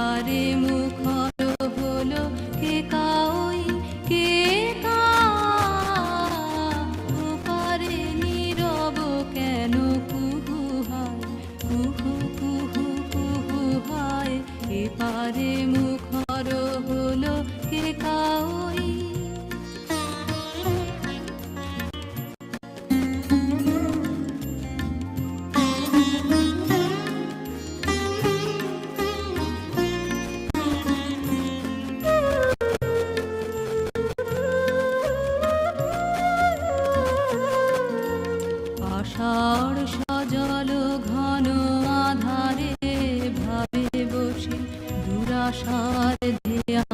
এপারে মুখর কে কাউই, কে পারে নীরব কেন? কুহু হয়, কুহু কুহু কুহু হয় মুখর সর সজল ঘন আধারে ভাবে বসে দুরাশার ধ্যান।